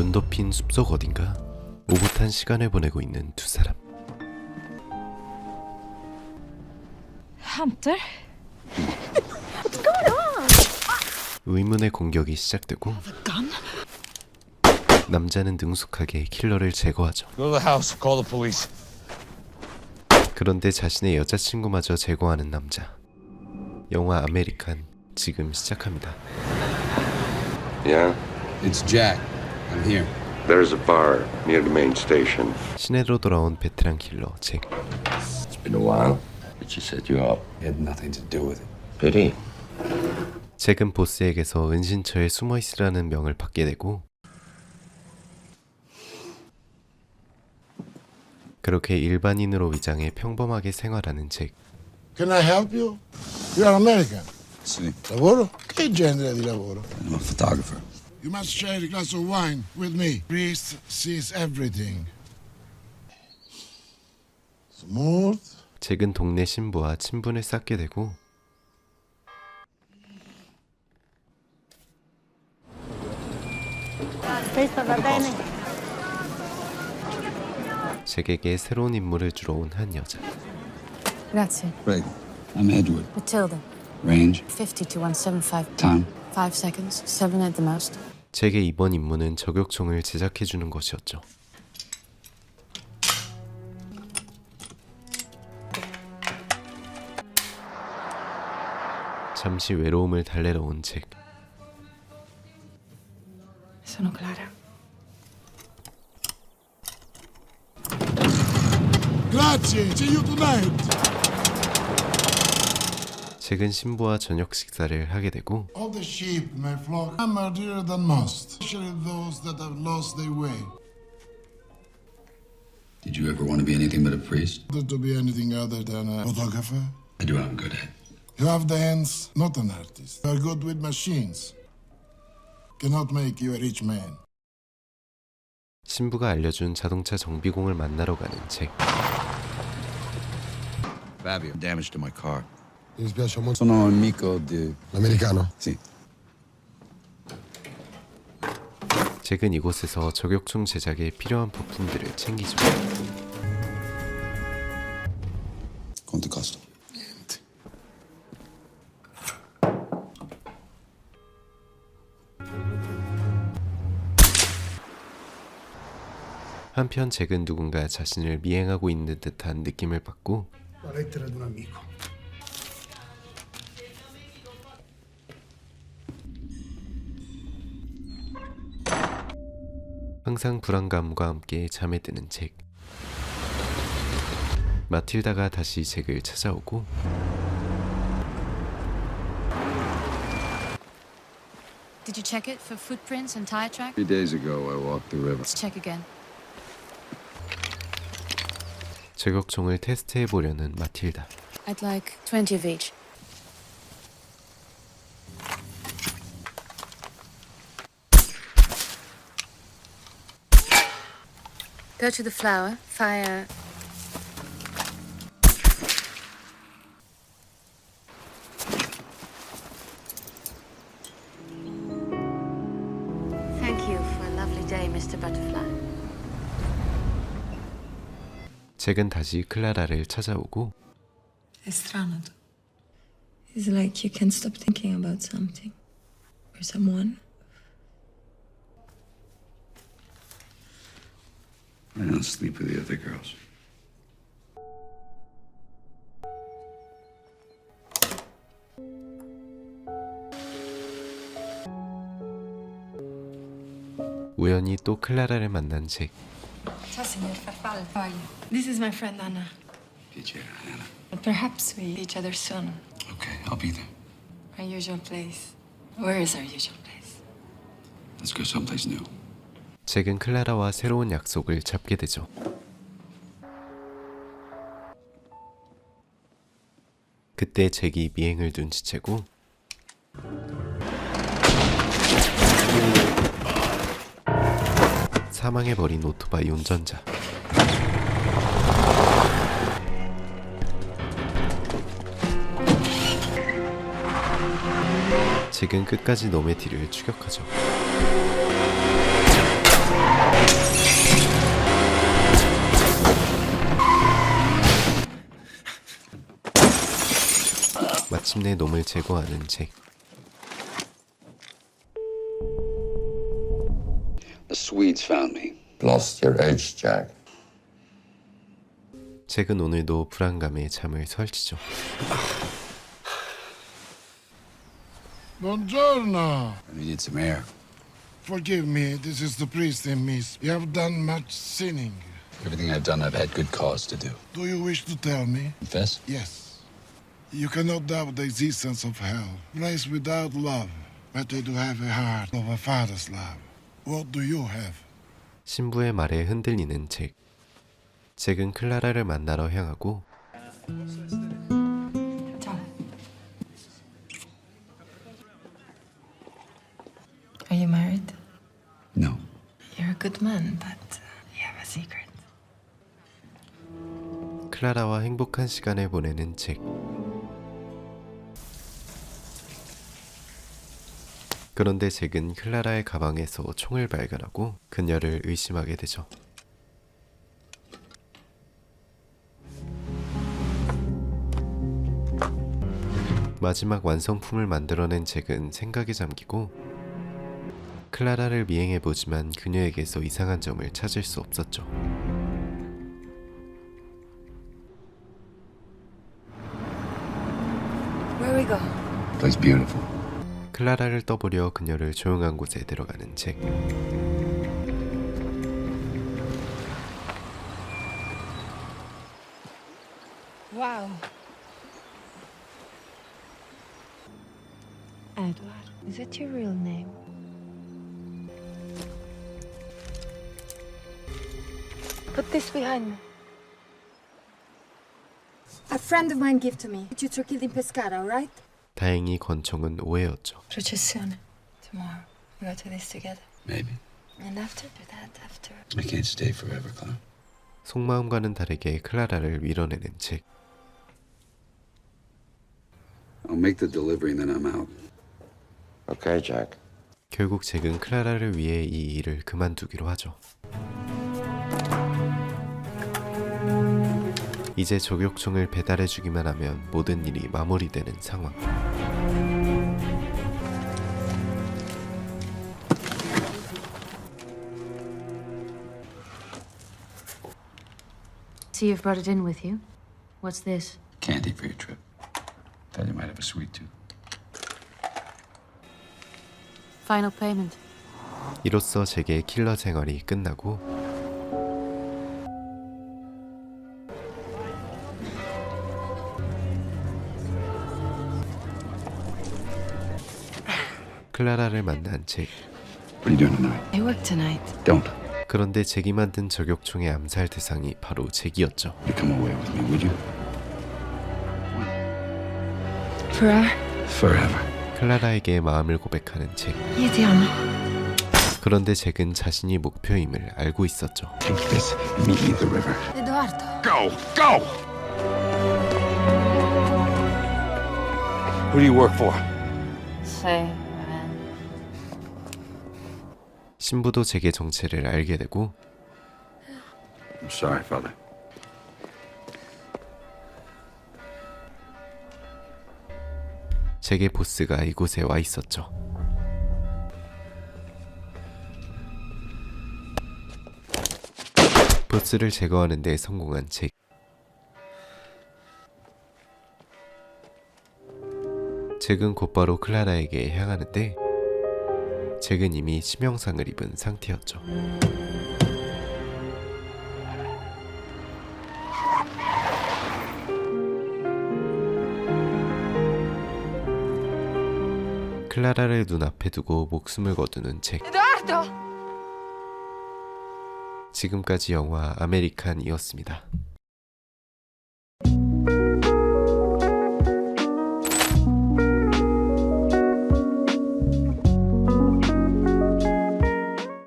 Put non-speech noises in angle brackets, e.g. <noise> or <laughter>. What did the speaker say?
눈 덮인 숲속 어딘가 오붓한 시간을 보내고 있는 두 사람. Hunter? <laughs> 의문의 공격이 시작되고? 남자는 능숙하게 킬러를 제거하죠. Go to the house. Call the police. 그런데 자신의 여자친구마저 제거하는 남자. 영화 아메리칸 지금 시작합니다. Yeah? It's Jack. I'm here. There's a bar near the main station. 시내로 돌아온 베테랑 킬러 잭. It's been a while. Did she set you up? It had nothing to do with it. Pity. 잭은 보스에게서 은신처에 숨어 있으라는 명을 받게 되고 그렇게 일반인으로 위장해 평범하게 생활하는 잭. Can I help you? You're American. See, Lavoro? Che genere di lavoro? I'm a photographer. You must share a glass of wine with me. Priest sees everything. Smooth. 잭은 동네 신부와 친분을 쌓게 되고 잭에게 새로운 임무를 주러 온 한 여자. Grazie. Craig. I'm Edward. Matilda. Range. 50 to 175. Time. 5 seconds. 7 at the most. 잭의 이번 임무는 저격총을 제작해 주는 것이었죠. 잠시 외로움을 달래러 온 잭. Sono Clara. Grazie. See you tonight. 잭은 신부와 저녁 식사를 하게 되고 All the sheep in my flock are dearer than most, especially those that have lost their way. Did you ever want to be anything but a priest? Not to be anything other than a photographer. I do what I'm good at. You have the hands, not an artist. You are good with machines. Cannot make you a rich man. 신부가 알려준 자동차 정비공을 만나러 가는 잭. Fabio, damage to my car. Mi dispiace molto. Sono amico di... L'americano? Sì. 잭은 이곳에서 저격총 제작에 필요한 부품들을 챙기죠. Quanto costa? 한편 잭은 누군가 자신을 미행하고 있는 듯한 느낌을 받고 La lettera di un amico. 항상 불안감과 함께 잠에 드는 잭. 마틸다가 다시 잭을 찾아오고 Did you check it for footprints and tire tracks? Three days ago, I walked the river. Let's check again. 저격총을 테스트해 보려는 마틸다. I'd like 20 of each. Go to the flower, fire. Thank you for a lovely day, Mr. Butterfly. 잭은 다시 클라라를 찾아오고 È strano. It's like you can't stop thinking about something or someone. I don't sleep with the other girls. 우연히 또 클라라를 만난 잭. Ciao, signor Farfalla. How are you? This is my friend Anna. Piacere, Anna. Perhaps we see each other soon. Okay, I'll be there. Our usual place. Where is our usual place? Let's go someplace new. 잭은 클라라와 새로운 약속을 잡게 되죠. 그때 잭이 미행을 눈치채고 사망해버린 오토바이 운전자. 잭은 끝까지 뒤를 추격하죠. 마침내 놈을 제거하는 잭. The Swedes found me. Lost your edge, Jack. 잭은 오늘도 불안감에 잠을 설치죠. Buongiorno. We need some air. Forgive me, this is the priest in me. You have done much sinning. Everything I've done, I've had good cause to do. Do you wish to tell me? Confess? Yes. You cannot doubt the existence of hell. Place without love, better to have a heart of a father's love. What do you have? 신부의 말에 흔들리는 잭. 잭은 클라라를 만나러 향하고 Are you married? No. You're a good man, but you have a secret. 클라라와 행복한 시간을 보내는 잭. 그런데 잭은 클라라의 가방에서 총을 발견하고 그녀를 의심하게 되죠. 마지막 완성품을 만들어낸 잭은 생각에 잠기고 클라라를 미행해보지만 그녀에게서 이상한 점을 찾을 수 없었죠. Where we go? Place beautiful. 클라라를 떠보려 그녀를 조용한 곳에 데려가는 잭. Wow. Edward, is that your real name? Put this behind me. A friend of mine gave to me. You two killed in Pescara, right? 다행히 권총은 오해였죠. Processione. Tomorrow, we go to this together. Maybe. And after that, after. I can't stay forever, Clara. 속마음과는 다르게 클라라를 밀어내는 잭. I'll make the delivery and then I'm out. Okay, Jack. 결국 잭은 클라라를 위해 이 일을 그만두기로 하죠. 이제 저격총을 배달해주기만 하면 모든 일이 마무리되는 상황. See you've brought it in with you. What's this? Candy for your trip. Thought you might have a sweet tooth. Final payment. 이로써 잭의 킬러 생활이 끝나고 클라라를 만난 잭. What are you doing tonight? I work tonight. Don't. 그런데 잭이 만든 저격총의 암살 대상이 바로 잭이었죠. You come away with me, would you? Forever? Forever. 클라라에게 마음을 고백하는 잭. Ti amo. 그런데 잭은 자신이 목표임을 알고 있었죠. Take this and meet me at the river. Eduardo. Go! Go! Who do you work for? Say, 신부도 잭의 정체를 알게 되고 I'm sorry, Father. 잭의 보스가 이곳에 와 있었죠. 보스를 제거하는 데 성공한 잭. 잭은 곧바로 클라라에게 향하는데 잭은 이미 치명상을 입은 상태였죠. 클라라를 눈앞에 두고 목숨을 거두는 잭. 지금까지 영화 아메리칸이었습니다.